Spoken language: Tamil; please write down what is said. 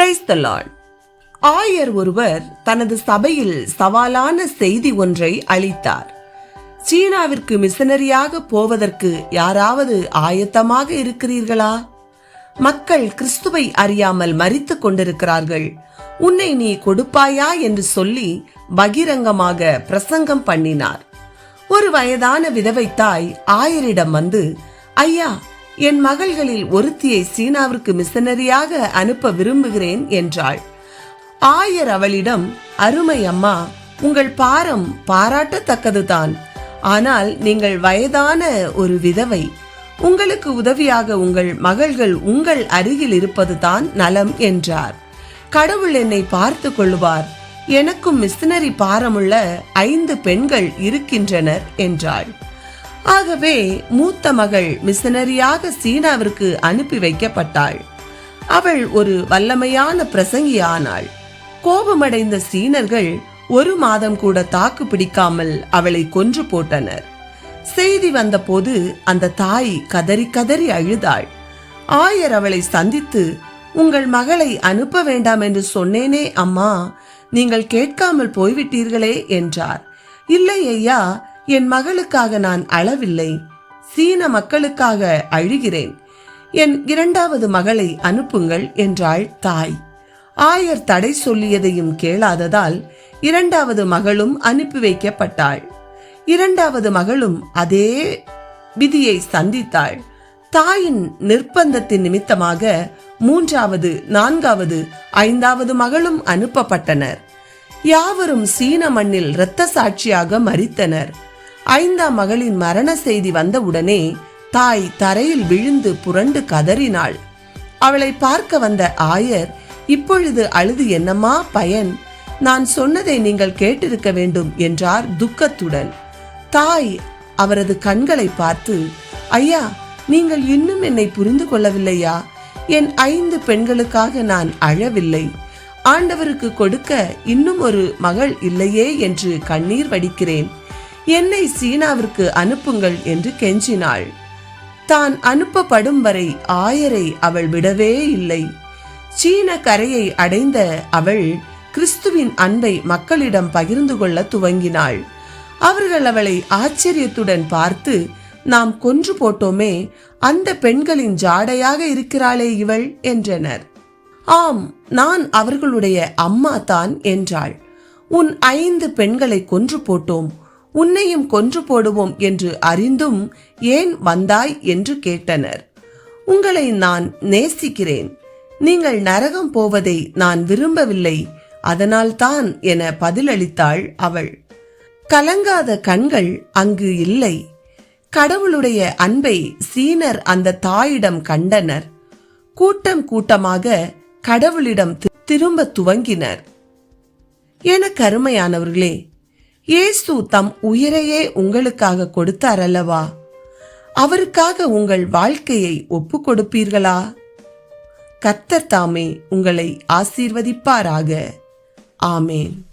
பிரைஸ் த லார்ட் ஆயர் ஒருவர் தனது சபையில் சவாலான செய்தி ஒன்றை அளித்தார். சீனாவிற்கு மிஷனரியாக போவதற்கு யாராவது ஆயத்தமாக இருக்கிறீர்களா? மக்கள் கிறிஸ்துவை அறியாமல் மறித்துக் கொண்டிருக்கிறார்கள். உன்னை நீ கொடுப்பாயா என்று சொல்லி பகிரங்கமாக பிரசங்கம் பண்ணினார். ஒரு வயதான விதவை தாய் ஆயரிடம் வந்து ஐயா என் மகள்களில் ஒருத்தியை சீனாவிற்கு மிஷனரியாக அனுப்ப விரும்புகிறேன் என்றாள். ஆயர் அவளிடம் அருமை அம்மா உங்கள் பாரம் பாராட்டத்தக்கதுதான். ஆனால் நீங்கள் வயதான ஒரு விதவை. உங்களுக்கு உதவியாக உங்கள் மகள்கள் உங்கள் அருகில் இருப்பதுதான் நலம் என்றார். கடவுள் என்னை பார்த்து கொள்ளுவார் எனக்கும் மிஷினரி பாரமுள்ள ஐந்து பெண்கள் இருக்கின்றனர் என்றாள். ஆகவே மூத்த மகள் மிஷனரியாக சீனாவிற்கு அனுப்பி வைக்கப்பட்டாள். அவள் ஒரு வல்லமையான பிரசங்கியானாள். கோபமடைந்த சீனர்கள் ஒரு மாதம் கூட தாக்கு பிடிக்காமல் அவளை கொன்று போட்டனர். செய்தி வந்தபோது அந்த தாய் கதறி கதறி அழுதாள். ஆயர் அவளை சந்தித்து உங்கள் மகளை அனுப்ப வேண்டாம் என்று சொன்னேனே அம்மா. நீங்கள் கேட்காமல் போய்விட்டீர்களே என்றார். இல்லை ஐயா. என் மகளுக்காக நான் அழவில்லை. சீன மக்களுக்காக அழுகிறேன். என் இரண்டாவது மகளை அனுப்புங்கள் என்றாள் தாய். ஆயர் தடை சொல்லியதையும் கேளாததால் இரண்டாவது மகளும் அனுப்பி வைக்கப்பட்டாள். இரண்டாவது மகளும் அதே விதியை சந்தித்தாள். தாயின் நிர்பந்தத்தின் நிமித்தமாக மூன்றாவது நான்காவது ஐந்தாவது மகளும் அனுப்பப்பட்டனர். யாவரும் சீன மண்ணில் இரத்த சாட்சியாக மறித்தனர். ஐந்தாம் மகளின் மரண செய்தி வந்தவுடனே தாய் தரையில் விழுந்து புரண்டு கதறினாள். அவளை பார்க்க வந்த ஆயர் இப்பொழுது அழுது என்னம்மா பயன்? நான் சொன்னதை நீங்கள் கேட்டிருக்க வேண்டும் என்றார் துக்கத்துடன். தாய் அவரது கண்களை பார்த்து ஐயா நீங்கள் இன்னும் என்னை புரிந்து கொள்ளவில்லையா? என் ஐந்து பெண்களுக்காக நான் அழவில்லை. ஆண்டவருக்கு கொடுக்க இன்னும் ஒரு மகள் இல்லையே என்று கண்ணீர் வடிக்கிறேன். என்னை சீனாவிற்கு அனுப்புங்கள் என்று கெஞ்சினாள். தான் அனுப்பப்படும் வரை ஆயரை அவள் விடவே இல்லை. சீன கரையை அடைந்த அவள் கிறிஸ்துவின் அன்பை மக்களிடம் பகிர்ந்து கொள்ள துவங்கினாள். அவர்கள் அவளை ஆச்சரியத்துடன் பார்த்து நாம் கொன்று போட்டோமே அந்த பெண்களின் ஜாடையாக இருக்கிறாளே இவள் என்றனர். ஆம் நான் அவர்களுடைய அம்மா தான் என்றாள். உன் ஐந்து பெண்களை கொன்று போட்டோம். உன்னையும் கொன்று போடுவோம் என்று அறிந்தும் ஏன் வந்தாய் என்று கேட்டனர். உங்களை நான் நேசிக்கிறேன். நீங்கள் நரகம் போவதை நான் விரும்பவில்லை. அதனால்தான் என பதிலளித்தாள் அவள். கலங்காத கண்கள் அங்கு இல்லை. கடவுளுடைய அன்பை சீனர் அந்த தாயிடம் கண்டனர். கூட்டம் கூட்டமாக கடவுளிடம் திரும்ப துவங்கினர். என கருமையானவர்களே இயேசு தம் உயிரையே உங்களுக்காக கொடுத்தார் அல்லவா அவருக்காக உங்கள் வாழ்க்கையை ஒப்பு கொடுப்பீர்களா கர்த்தர் தாமே உங்களை ஆசீர்வதிப்பாராக. ஆமேன்.